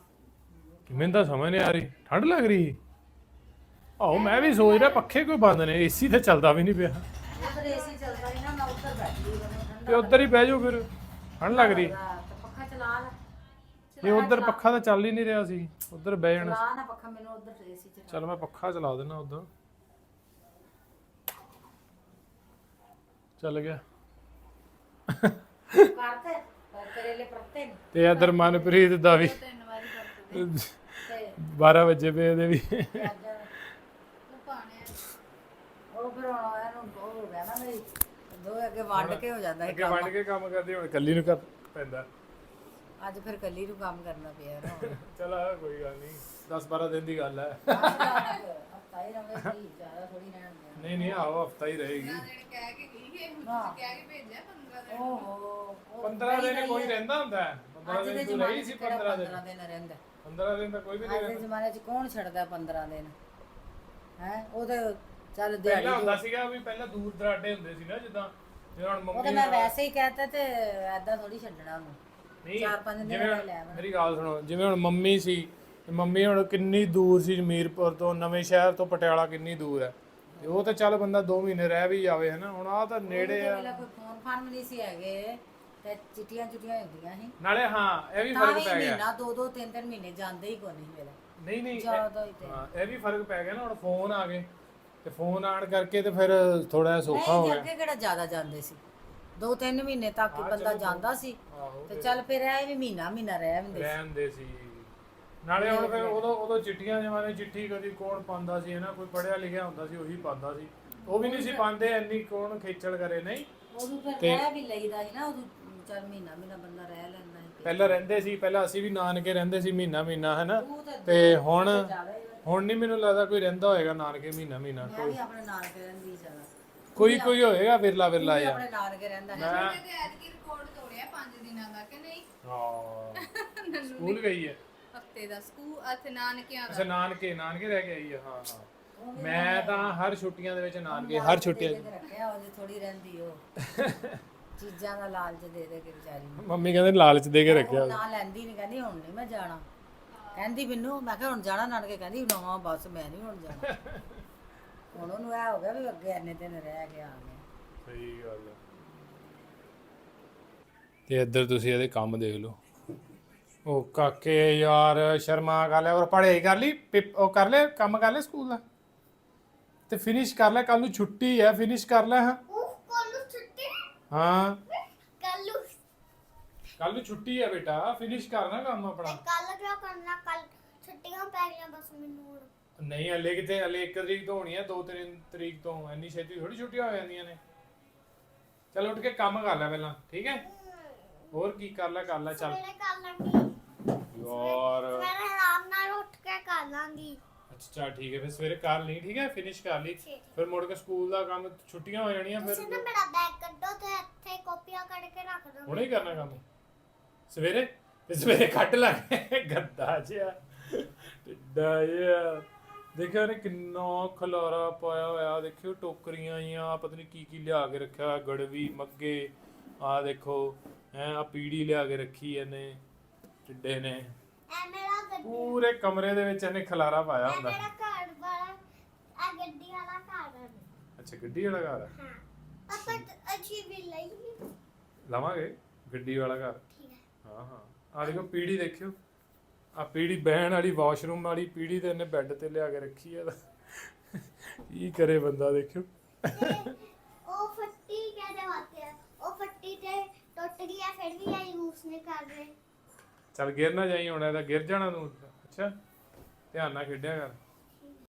ਮੈਨੂੰ ਤਾਂ ਸਮਝ ਨਹੀਂ ਆ ਰਹੀ। ਠੰਡ ਲੱਗ ਰਹੀ? ਆਹੋ ਮੈਂ ਵੀ ਸੋਚ ਰਿਹਾ ਪੱਖੇ ਕੋਈ ਬੰਦ ਨੇ ਏਸੀ ਤਾਂ ਚੱਲਦਾ ਵੀ ਨਹੀਂ ਪਿਆ। ਉਧਰ ਏਸੀ ਚੱਲਦਾ ਸੀ ਨਾ ਮੈਂ ਉੱਧਰ ਬੈਠੀ ਤੇ ਉੱਧਰ ਹੀ ਬਹਿ ਜਾਓ ਫਿਰ। ਠੰਡ ਲੱਗ ਰਹੀ। ਪੱਖਾ ਚਲਾ ਲੈ। ਨਹੀਂ ਉੱਧਰ ਪੱਖਾ ਤਾਂ ਚੱਲ ਹੀ ਨਹੀਂ ਰਿਹਾ ਸੀ। ਉੱਧਰ ਬਹਿ ਜਾਣਾ ਚਲਾ ਨਾ ਪੱਖਾ ਮੈਨੂੰ ਉੱਧਰ ਏਸੀ ਚ ਚਲ ਮੈਂ ਪੱਖਾ ਚਲਾ ਦੇਣਾ ਉਦੋਂ ਚੱਲ ਗਿਆ। ਕਰਤੇ ਕਰੇਲੇ ਪਰਤੇ ਨੇ। ਤੇ ਇਧਰ ਮਨਪ੍ਰੀਤ ਦਾ ਵੀ। 12 ਵਜੇ ਪਏ ਇਹਦੇ ਵੀ। ਉਹ ਫਿਰ ਹੁਣ ਇਹਨੂੰ ਉਹ ਹੋ ਗਿਆ ਨਾ ਮੇਰੀ ਦੋ ਅੱਗੇ ਵੰਡ ਕੇ ਹੋ ਜਾਂਦਾ ਸੀ ਅੱਗੇ ਵੰਡ ਕੇ ਕੰਮ ਕਰਦੇ ਹੁਣ ਇਕੱਲੀ ਨੂੰ ਕਰ ਪੈਂਦਾ। ਅੱਜ ਫਿਰ ਕੱਲੀ ਨੂੰ ਕੰਮ ਕਰਨਾ ਪਿਆ ਨਾ। ਹੁਣ ਚਲ ਆ ਕੋਈ ਗੱਲ ਨਹੀਂ। 10 12 ਦਿਨ ਦੀ ਗੱਲ ਹੈ। ਹਫਤਾ ਹੀ ਰਵੇ ਸੀ ਜ਼ਿਆਦਾ ਥੋੜੀ ਰਹਿਣ ਦੇ। ਨਹੀਂ ਨਹੀਂ ਆਓ ਹਫਤਾ ਹੀ ਰਹੇਗੀ। ਜਿਹੜੇ ਕਹਿ ਕੇ ਗਈ ਕਿ ਤੁਸੀਂ ਕਹਿ ਕੇ ਭੇਜਿਆ 15 ਦਿਨ ਓਹੋ ਉਹ 15 ਦਿਨ ਕੋਈ ਰਹਿੰਦਾ ਹੁੰਦਾ ਹੈ। 15 ਅੱਜ ਦੇ ਦਿਨ ਤੂੰ ਜ਼ਮਾਨੇ ਰਹੀ 'ਚ ਸੀ ਕਿਹੜਾ 15 ਦਿਨ? 15 ਦਿਨ ਰਹਿੰਦਾ 15 ਦਿਨ ਤਾਂ ਕੋਈ ਵੀ ਨਹੀਂ ਅੱਜ ਦੇ ਰਹਿੰਦਾ। ਜ਼ਮਾਨੇ 'ਚ ਕੌਣ ਛੱਡਦਾ 15 ਦਿਨ? ਹੈ? ਉਹ ਤੇ ਚੱਲ ਪਹਿਲਾਂ ਦਿਹਾੜੀ ਹੁੰਦਾ ਸੀਗਾ ਵੀ ਪਹਿਲਾਂ ਦੂਰ ਦਰਾਡੇ ਹੁੰਦੇ ਸੀ ਨਾ ਜਿੱਦਾਂ ਜਿਵੇਂ ਹੁਣ ਉਹ ਮੰਮੀ ਤਾਂ ਮੈਂ ਵੈਸੇ ਹੀ ਕਹਤਾ ਤੇ ਐਦਾਂ ਥੋੜੀ ਛੱਡਣਾ ਉਹਨੂੰ। ਨਹੀਂ ਚਾਰ ਪੰਜ ਦਿਨ ਜਿਵੇਂ ਦਾ ਹੁਣ- ਲੈ ਆਵਾਂ। ਮੇਰੀ ਗੱਲ ਸੁਣੋ ਜਿਵੇਂ ਹੁਣ ਮੰਮੀ ਸੀ ਤੇ ਮੰਮੀ ਹੁਣ ਕਿੰਨੀ ਦੂਰ ਸੀ ਮੀਰਪੁਰ ਤੋਂ ਨਵੇਂ ਸ਼ਹਿਰ ਤੋਂ ਪਟਿਆਲਾ ਕਿੰਨੀ ਦੂਰ ਹੈ। ਤੇ ਉਹ ਤਾਂ ਚੱਲ ਬੰਦਾ 2 ਮਹੀਨੇ ਰਹਿ ਵੀ ਜਾਵੇ ਹਨਾ? ਹੁਣ ਆ ਤਾਂ ਨੇੜੇ ਆ। ਕੋਈ ਫੋਨ ਫਾਨ ਵੀ ਨਹੀਂ ਸੀ ਹੈਗੇ। ਤੇ ਚਿੱਟੀਆਂ ਚੁੱਟੀਆਂ ਹੁੰਦੀਆਂ ਸੀ। ਨਾਲੇ ਹਾਂ ਇਹ ਵੀ ਤਾਂ ਫ਼ਰਕ ਵੀ ਪੈ ਗਿਆ। ਮਹੀਨਾ ਦੋ ਦੋ ਤਿੰਨ ਤਿੰਨ ਮਹੀਨੇ ਜਾਂਦੇ ਹੀ ਕੋਈ ਨਹੀਂ ਮੇਰਾ ਨਹੀਂ ਨਹੀਂ ਇਹ- ਜ਼ਿਆਦਾ ਹੀ ਤੇ। ਹਾਂ ਇਹ ਵੀ ਫ਼ਰਕ ਪੈ ਗਿਆ ਨਾ ਹੁਣ ਫੋਨ ਆ ਗਏ। ਤੇ ਫੋਨ ਆਣ ਕਰਕੇ ਤੇ ਫਿਰ ਥੋੜਾ ਜਿਹਾ ਸੌਖਾ ਹੋ ਨਹੀਂ ਗਿਆ। ਅੱਗੇ ਕਿਹੜਾ ਜ਼ਿਆਦਾ ਜਾਂਦੇ ਸੀ? ਦੋ ਤਿੰਨ ਮਹੀਨੇ ਤੱਕ ਹੀ ਬੰਦਾ ਜਾਂਦਾ ਸੀ। ਆਹੋ ਤੇ ਚੱਲ ਫਿਰ ਇਹ ਵੀ ਮਹੀਨਾ ਮਹੀਨਾ ਰਹਿ ਹੁੰਦੇ ਸੀ। ਰਹਿੰਦੇ ਸੀ। ਨਾਲੇ ਹੁਣ ਫਿਰ ਉਦੋਂ ਉਦੋਂ ਚਿੱਠੀਆਂ ਜਮਾਨੇ ਚਿੱਠੀ ਕਦੀ ਕੌਣ ਪਾਉਂਦਾ ਸੀ ਹਨਾ? ਕੋਈ ਪੜਿਆ ਲਿਖਿਆ ਹੁੰਦਾ ਸੀ ਉਹੀ ਪਾਉਂਦਾ ਸੀ। ਉਹ ਵੀ ਨਹੀਂ ਸੀ ਪਾਉਂਦੇ ਇੰਨੀ ਕੌਣ ਖੇਚਲ ਕਰੇ ਨਹੀਂ? ਉਦੋਂ ਫਿਰ ਰਹਿ ਵੀ ਲਈਦਾ ਸੀ ਨਾ ਉਦੋਂ ਚੱਲ ਮਹੀਨਾ ਮਹੀਨਾ ਬੰਦਾ ਰਹਿ ਲੈਂਦਾ ਸੀ। ਪਹਿਲਾਂ ਰਹਿੰਦੇ ਸੀ ਪਹਿਲਾਂ ਅਸੀਂ ਵੀ ਨਾਨਕੇ ਰਹਿੰਦੇ ਸੀ ਮਹੀਨਾ ਮਹੀਨਾ ਹਨਾ? ਤਾਂ ਹੁਣ ਹੀ ਹੁਣ ਨਹੀਂ ਮੈਨੂੰ ਲੱਗਦਾ ਕੋਈ ਰਹਿੰਦਾ ਹੋਏਗਾ ਨਾਨਕੇ ਮਹੀਨਾ ਮਹੀਨਾ ਮੈਂ ਵੀ ਆਪਣੇ ਨਾਨਕੇ ਰਹਿੰਦੀ ਜ਼ਿਆਦਾ। ਕੋਈ ਕੋਈ ਹੋਏਗਾ ਵਿਰਲਾ ਵਿਰਲਾ ਆਪਣੇ ਨਾਨਕੇ ਰਹਿੰਦਾ ਸੀ। ਮੈਂ ਤੇ ਐਤਕੀ ਰਿਕਾਰਡ ਤੋੜਿਆ 5 ਦਿਨਾਂ ਦਾ ਕਿ ਨਹੀਂ? ਹਾਂ। ਸਕੂਲ ਗਈ ਹੈ। ਹਫ਼ਤੇ ਦਾ ਸਕੂਲ ਅਤੇ ਨਾਨਕਿਆਂ ਦਾ। ਅੱਛਾ ਨਾਨਕੇ ਨਾਨਕੇ ਰਹਿ ਕੇ ਆਈ ਹੈ ਹਾਂ ਹਾਂ। ਮੈਂ ਤਾਂ ਹਰ ਛੁੱਟੀਆਂ ਦੇ ਵਿੱਚ ਨਾਨਕੇ ਹਰ ਛੁੱਟੀਆਂ ਦੇ ਕੇ ਰੱਖਿਆ ਉਹ ਥੋੜੀ ਰਹਿੰਦੀ ਉਹ। ਚੀਜ਼ਾਂ ਦਾ ਲਾਲਚ ਦੇ ਦੇ ਕੇ ਵਿਚਾਰੀ ਨੂੰ। ਮੰਮੀ ਕਹਿੰਦੇ ਲਾਲਚ ਦੇ ਕੇ ਰੱਖਿਆ। ਉਹ ਨਾ ਲੈਂਦੀ ਨਹੀਂ ਕਹਿੰਦੀ ਹੁਣ ਨਹੀਂ ਮੈਂ ਜਾਣਾ। ਕਹਿੰਦੀ ਮੈਨੂੰ ਮੈਂ ਕਿਹਾ ਹੁਣ ਜਾਣਾ ਨਾਨਕੇ ਕਹਿੰਦੀ ਨਾ ਬਸ ਮੈਂ ਨਹੀਂ ਹੁਣ ਜਾਣਾ। ਹੁਣ ਉਹਨੂੰ ਇਹ ਹੋ ਗਿਆ ਵੀ ਅੱਗੇ ਇੰਨੇ ਦਿਨ ਰਹਿ ਗਿਆ ਸਹੀ ਗੱਲ ਹੈ ਤੇ ਇੱਧਰ ਤੁਸੀਂ ਇਹਦੇ ਕੰਮ ਦੇਖ ਲਓ। ਉਹ ਕਾਕੇ ਯਾਰ ਸ਼ਰਮਾ ਕਰ ਲਿਆ ਔਰ ਪੜ੍ਹਾਈ ਕਰ ਲਈ ਪੇਪ- ਉਹ ਕਰ ਲਿਆ ਕੰਮ ਕਰ ਲਿਆ ਸਕੂਲ ਦਾ। ਤੇ ਫਿਨਿਸ਼ ਕਰ ਲੈ ਕੱਲ ਨੂੰ ਛੁੱਟੀ ਹੈ ਫਿਨਿਸ਼ ਕਰ ਲੈ ਹਾਂ। ਉਹ ਕੋਲ ਛੁੱਟੀ? ਹਾਂ। ਕੱਲ ਕੱਲ ਨੂੰ ਛੁੱਟੀ ਹੈ ਬੇਟਾ ਫਿਨਿਸ਼ ਕਰਨਾ ਕੰਮ ਆਪਣਾ। ਕੱਲ ਕਿਉਂ ਕਰਨਾ? ਕੱਲ ਛੁੱਟੀਆਂ ਪੈ ਗਈਆਂ ਬਸ ਮੈਨੂੰ ਹੁਣ। ਨਹੀਂ ਹਲੇ ਕਿਤੇ ਹਲੇ 1 ਤਰੀਕ ਤੋਂ ਹੋਣੀ ਹੈ 2 ਤਰੀਕ ਤੋਂ ਇੰਨੀ ਛੇਤੀ ਥੋੜੀ ਛੁੱਟੀਆਂ ਹੋ ਜਾਂਦੀਆਂ ਨੇ। ਚਲ ਉੱਠ ਕੇ ਕੰਮ ਕਰ ਲੈ ਪਹਿਲਾਂ ਠੀਕ ਹੈ? ਹੋਰ ਕੀ ਕਰ ਲੈ ਕਰ ਲੈ ਚੱਲ। ਸਵੇਰੇ ਕਰ ਲਾਂਗੀ ਯਾਰ। ਸਵੇਰੇ ਆਰਾਮ ਨਾਲ ਉੱਠ ਕੇ ਕਰ ਲਾਂਗੀ। ਅੱਛਾ ਠੀਕ ਹੈ ਫਿਰ ਸਵੇਰੇ ਕਰ ਲਈ ਠੀਕ ਹੈ ਫਿਨਿਸ਼ ਕਰ ਲਈ। ਫਿਰ ਮੁੜ ਕੇ ਸਕੂਲ ਦਾ ਕੰਮ ਛੁੱਟੀਆਂ ਹੋ ਜਾਣੀਆਂ ਤੁਸੀਂ ਨਾ ਫਿਰ ਮੇਰਾ ਬੈਗ ਕੱਢੋ ਤੇ ਇੱਥੇ ਕਾਪੀਆਂ ਕੱਢ ਕੇ ਰੱਖ ਦਿਓ। ਹੁਣੇ ਹੀ ਕਰਨਾ ਕੰਮ। ਸਵੇਰੇ? ਤੇ ਸਵੇਰੇ ਕੱਢ ਲੈ ਗੱਦਾ ਜਿਹਾ। ਟਿੱਡਾ ਜਿਹਾ। ਦੇਖਿਆ ਨੇ ਕਿੰਨਾ ਖਲਾਰਾ ਪਾਇਆ ਹੋਇਆ ਦੇਖਿਓ ਟੋਕਰੀਆਂ ਜਾਂ ਪਤਾ ਨਹੀਂ ਕੀ ਕੀ ਲਿਆ ਕੇ ਰੱਖਿਆ ਗੜਵੀ ਮੱਗੇ। ਆ ਦੇਖੋ ਐ ਆ ਪੀੜੀ ਲਿਆ ਕੇ ਰੱਖੀ ਇਹਨੇ। ਟਿੱਡੇ ਨੇ। ਐ ਮੇਰਾ ਗੱਡੀ। ਪੂਰੇ ਕਮਰੇ ਦੇ ਵਿੱਚ ਇਹਨੇ ਖਲਾਰਾ ਪਾਇਆ ਐ ਹੁੰਦਾ। ਮੇਰਾ ਘਰ ਵਾਲਾ ਆ ਗੱਡੀ ਵਾਲਾ ਘਰ ਹੈ ਅੱਛਾ ਗੱਡੀ ਵਾਲਾ ਘਰ ਆ? ਹਾਂ। ਆਪਾਂ ਅੱਛੀ ਵੀ ਲਈ ਲਵਾਂਗੇ ਗੱਡੀ ਵਾਲਾ ਘਰ? ਠੀਕ ਹੈ ਹਾਂ ਹਾਂ। ਆ ਦੇਖੋ ਪੀੜੀ ਦੇਖਿਓ। ਆ ਪੀੜੀ ਬਹਿਣ ਵਾਲੀ ਵਾਸ਼ਰੂਮ ਵਾਲੀ ਪੀੜੀ ਤੇ ਇਹਨੇ ਬੈੱਡ ਤੇ ਲਿਆ ਕੇ ਰੱਖੀ ਆ। ਕੀ ਕਰੇ ਬੰਦਾ ਦੇਖਿਓ। ਉਹ ਫੱਟੀ ਕਹਿੰਦੇ ਵਾਤੇ ਹੈ ਉਹ ਫੱਟੀ ਤੇ ਟੁੱਟ ਗਈ ਹੈ ਫਿਰ ਵੀ ਇਹ ਯੂਜ਼ ਨਹੀਂ ਕਰ ਰਹੇ ਚੱਲ ਗਿਰ ਨਾ ਜਾਈ ਹੁਣ ਇਹਦਾ ਗਿਰ ਜਾਣਾ ਤੂੰ। ਅੱਛਾ? ਧਿਆਨ ਨਾਲ ਖੇਡਿਆ ਕਰ।